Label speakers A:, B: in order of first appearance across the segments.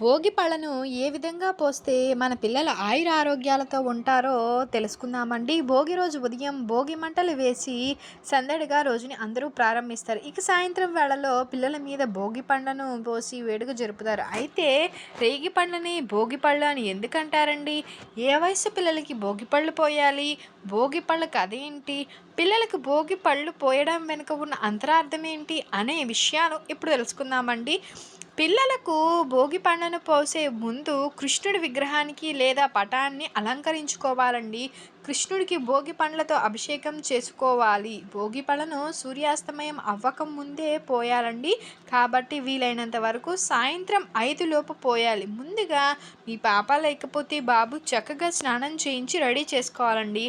A: భోగి పళ్ళను ఏ విధంగా పోస్తే మన పిల్లలు ఆయుర ఆరోగ్యాలతో ఉంటారో తెలుసుకుందామండి. భోగి రోజు ఉదయం భోగి మంటలు వేసి సందడిగా రోజుని అందరూ ప్రారంభిస్తారు. ఇక సాయంత్రం వేళలో పిల్లల మీద భోగి పండ్లను పోసి వేడుక జరుపుతారు. అయితే రేగి పండ్లని భోగి పళ్ళు అని ఎందుకంటారండి? ఏ వయసు పిల్లలకి భోగి పళ్ళు పోయాలి? భోగి పళ్ళు కథ ఏంటి? పిల్లలకు భోగి పళ్ళు పోయడం వెనుక ఉన్న అంతరార్థం ఏంటి? అనే విషయాలు ఇప్పుడు తెలుసుకుందామండి. పిల్లలకు భోగి పండును పోసే ముందు కృష్ణుడి విగ్రహానికి లేదా పటాన్ని అలంకరించుకోవాలండి. కృష్ణుడికి భోగి పండ్లతో అభిషేకం చేసుకోవాలి. భోగి పళ్ళను సూర్యాస్తమయం అవ్వక ముందే పోయాలండి. కాబట్టి వీలైనంత వరకు సాయంత్రం ఐదు లోపు పోయాలి. ముందుగా మీ పాప లేకపోతే బాబు చక్కగా స్నానం చేయించి రెడీ చేసుకోవాలండి.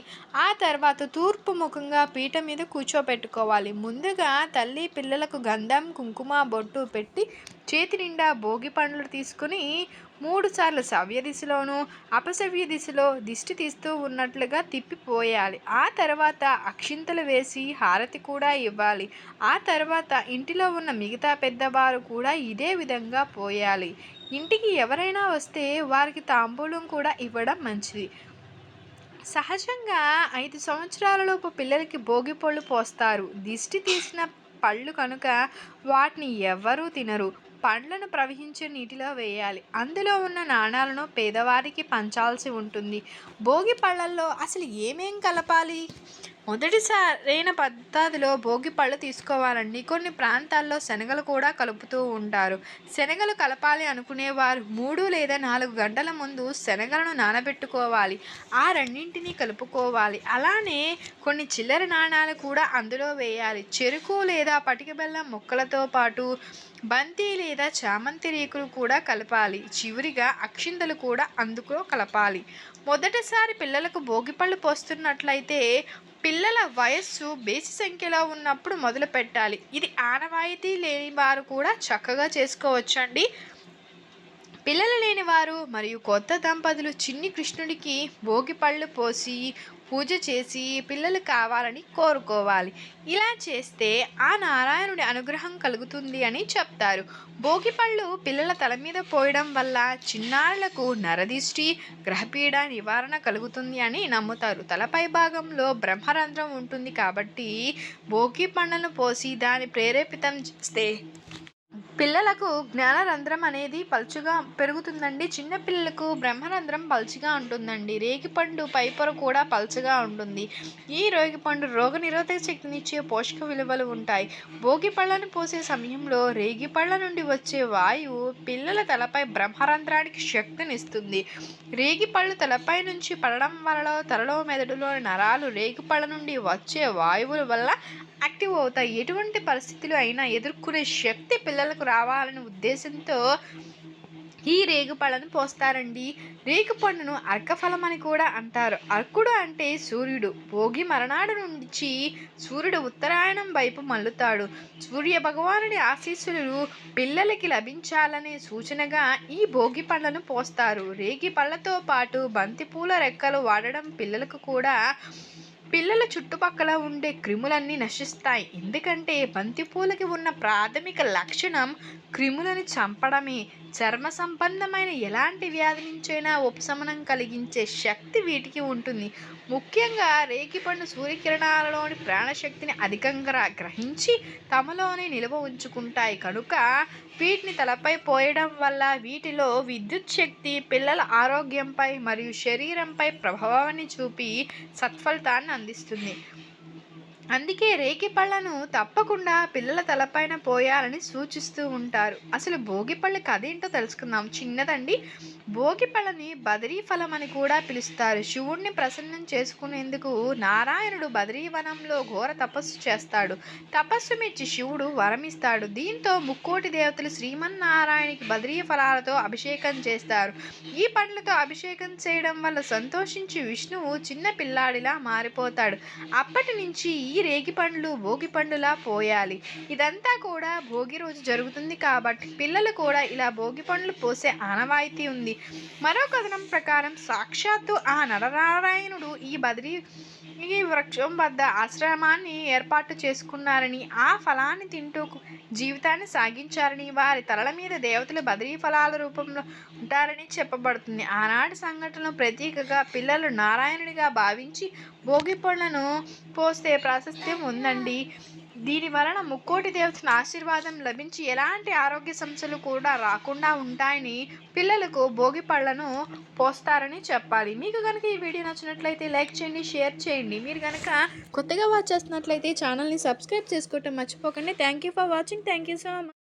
A: ఆ తర్వాత తూర్పు ముఖంగా పీట మీద కూర్చోపెట్టుకోవాలి. ముందుగా తల్లి పిల్లలకు గంధం కుంకుమ బొట్టు పెట్టి చేతి నిండా భోగి పండ్లు తీసుకుని మూడుసార్లు సవ్య దిశలోను అపసవ్య దిశలో దిష్టి తీస్తూ ఉన్నట్లుగా తిప్పిపోయాలి. ఆ తర్వాత అక్షింతలు వేసి హారతి కూడా ఇవ్వాలి. ఆ తర్వాత ఇంటిలో ఉన్న మిగతా పెద్దవారు కూడా ఇదే విధంగా పోయాలి. ఇంటికి ఎవరైనా వస్తే వారికి తాంబూలం కూడా ఇవ్వడం మంచిది. సహజంగా ఐదు సంవత్సరాలలోపు పిల్లలకి భోగి పళ్ళు పోస్తారు. దిష్టి తీసిన పళ్ళు కనుక వాటిని ఎవ్వరూ తినరు. పండ్లను ప్రవహించే నీటిలో వేయాలి. అందులో ఉన్న నాణాలను పేదవారికి పంచాల్సి ఉంటుంది. భోగి పళ్ళల్లో అసలు ఏమేం కలపాలి? మొదటిసారైన పద్ధతిలో భోగి పళ్ళు తీసుకోవాలండి కొన్ని ప్రాంతాల్లో శనగలు కూడా కలుపుతూ ఉంటారు. శనగలు కలపాలి అనుకునేవారు మూడు లేదా నాలుగు గంటల ముందు శనగలను నానబెట్టుకోవాలి. ఆ రెండింటిని కలుపుకోవాలి. అలానే కొన్ని చిల్లర నాణాలు కూడా అందులో వేయాలి. చెరుకు లేదా పటిక బెల్లం ముక్కలతో పాటు బంతి లేదా చామంతి రేకులు కూడా కలపాలి. చివరిగా అక్షింతలు కూడా అందులో కలపాలి. మొదటిసారి పిల్లలకు భోగిపళ్ళు పోస్తున్నట్లయితే పిల్లల వయస్సు బేసి సంఖ్యలో ఉన్నప్పుడు మొదలు పెట్టాలి ఇది ఆనవాయితీ లేని వారు కూడా చక్కగా చేసుకోవచ్చండి. పిల్లలు లేని వారు మరియు కొత్త దంపతులు చిన్ని కృష్ణుడికి భోగి పళ్ళు పోసి పూజ చేసి పిల్లలు కావాలని కోరుకోవాలి. ఇలా చేస్తే ఆ నారాయణుడి అనుగ్రహం కలుగుతుంది అని చెప్తారు. భోగి పళ్ళు పిల్లల తల మీద పోయడం వల్ల చిన్నారులకు నరదిష్టి గ్రహపీడ నివారణ కలుగుతుంది అని నమ్ముతారు. తలపై భాగంలో బ్రహ్మరంధ్రం ఉంటుంది కాబట్టి భోగి పండ్లను పోసి దాన్ని ప్రేరేపితం చేస్తే పిల్లలకు జ్ఞానరంధ్రం అనేది పలుచుగా పెరుగుతుందండి. చిన్నపిల్లలకు బ్రహ్మరంధ్రం పలుచగా ఉంటుందండి. రేగిపండు పైపొర కూడా పలుచగా ఉంటుంది. ఈ రేగిపండు రోగనిరోధక శక్తినిచ్చే పోషక విలువలు ఉంటాయి. భోగి పళ్ళను పోసే సమయంలో రేగిపళ్ళ నుండి వచ్చే వాయువు పిల్లల తలపై బ్రహ్మరంధ్రానికి శక్తినిస్తుంది. రేగిపళ్ళు తలపై నుంచి పడడం వల్ల తలలో మెదడులో నరాలు రేగిపళ్ళ నుండి వచ్చే వాయువుల వల్ల యాక్టివ్ అవుతాయి. ఎటువంటి పరిస్థితులు అయినా ఎదుర్కొనే శక్తి పిల్లలకు రావాలనే ఉద్దేశంతో ఈ రేగుపళ్ళను పోస్తారండి. రేగుపండును అర్కఫలం అని కూడా అంటారు. అర్కుడు అంటే సూర్యుడు. భోగి మరణాడు నుంచి సూర్యుడు ఉత్తరాయణం వైపు మల్లుతాడు సూర్య భగవానుడి ఆశీస్సులు పిల్లలకి లభించాలనే సూచనగా ఈ భోగి పళ్ళను పోస్తారు. రేగి పళ్ళతో పాటు బంతిపూల రెక్కలు వాడడం పిల్లలకు కూడా పిల్లల చుట్టుపక్కల ఉండే క్రిములన్నీ నశిస్తాయి. ఎందుకంటే బంతిపూలకి ఉన్న ప్రాథమిక లక్షణం క్రిములను చంపడమే. చర్మ సంబంధమైన ఎలాంటి వ్యాధి నుంచైనా ఉపశమనం కలిగించే శక్తి వీటికి ఉంటుంది. ముఖ్యంగా రేగిపండు సూర్యకిరణాలలోని ప్రాణశక్తిని అధికంగా గ్రహించి తమలోనే నిల్వ ఉంచుకుంటాయి. కనుక వీటిని తలపై పోయడం వల్ల వీటిలో విద్యుత్ శక్తి పిల్లల ఆరోగ్యంపై మరియు శరీరంపై ప్రభావాన్ని చూపి సత్ఫలితాన్ని అందిస్తుంది. అందుకే రేగి పళ్ళను తప్పకుండా పిల్లల తలపైన పోయాలని సూచిస్తూ ఉంటారు. అసలు భోగిపళ్ళు కదేంటో కథ ఏంటో తెలుసుకుందాం. చిన్నదండి. భోగిపళ్ళని బదరీ ఫలం అని కూడా పిలుస్తారు. శివుణ్ణి ప్రసన్నం చేసుకునేందుకు నారాయణుడు బదరీవనంలో ఘోర తపస్సు చేస్తాడు. తపస్సు మెచ్చి శివుడు వరమిస్తాడు. దీంతో ముక్కోటి దేవతలు శ్రీమన్నారాయణకి బదరీ ఫలాలతో అభిషేకం చేస్తారు. ఈ పండ్లతో అభిషేకం చేయడం వల్ల సంతోషించి విష్ణువు చిన్న పిల్లాడిలా మారిపోతాడు. అప్పటి నుంచి ఈ రేగి పండ్లు భోగి పండులా పోయాలి. ఇదంతా కూడా భోగి రోజు జరుగుతుంది కాబట్టి పిల్లలు కూడా ఇలా భోగి పండ్లు పోసే ఆనవాయితీ ఉంది. మరో కథనం ప్రకారం సాక్షాత్తు ఆ నరనారాయణుడు ఈ బదిలీ ఈ వృక్షం వద్ద ఆశ్రమాన్ని ఏర్పాటు చేసుకున్నారని ఆ ఫలాన్ని తింటూ జీవితాన్ని సాగించారని వారి తలల మీద దేవతలు బదిలీ ఫలాల రూపంలో ఉంటారని చెప్పబడుతుంది. ఆనాటి సంఘటనలు ప్రతీకగా పిల్లలు నారాయణుడిగా భావించి భోగి పళ్ళను పోస్తే ప్రాశస్త్యం ఉందండి. దీని వలన ముక్కోటి దేవతల ఆశీర్వాదం లభించి ఎలాంటి ఆరోగ్య సమస్యలు కూడా రాకుండా ఉంటాయని పిల్లలకు భోగి పళ్ళను పోస్తారని చెప్పాలి. మీకు కనుక ఈ వీడియో నచ్చినట్లయితే లైక్ చేయండి షేర్ చేయండి. మీరు కనుక కొత్తగా వాచ్ చేస్తున్నట్లయితే ఛానల్ని సబ్స్క్రైబ్ చేసుకోవటం మర్చిపోకండి. Thank you for watching thank you so much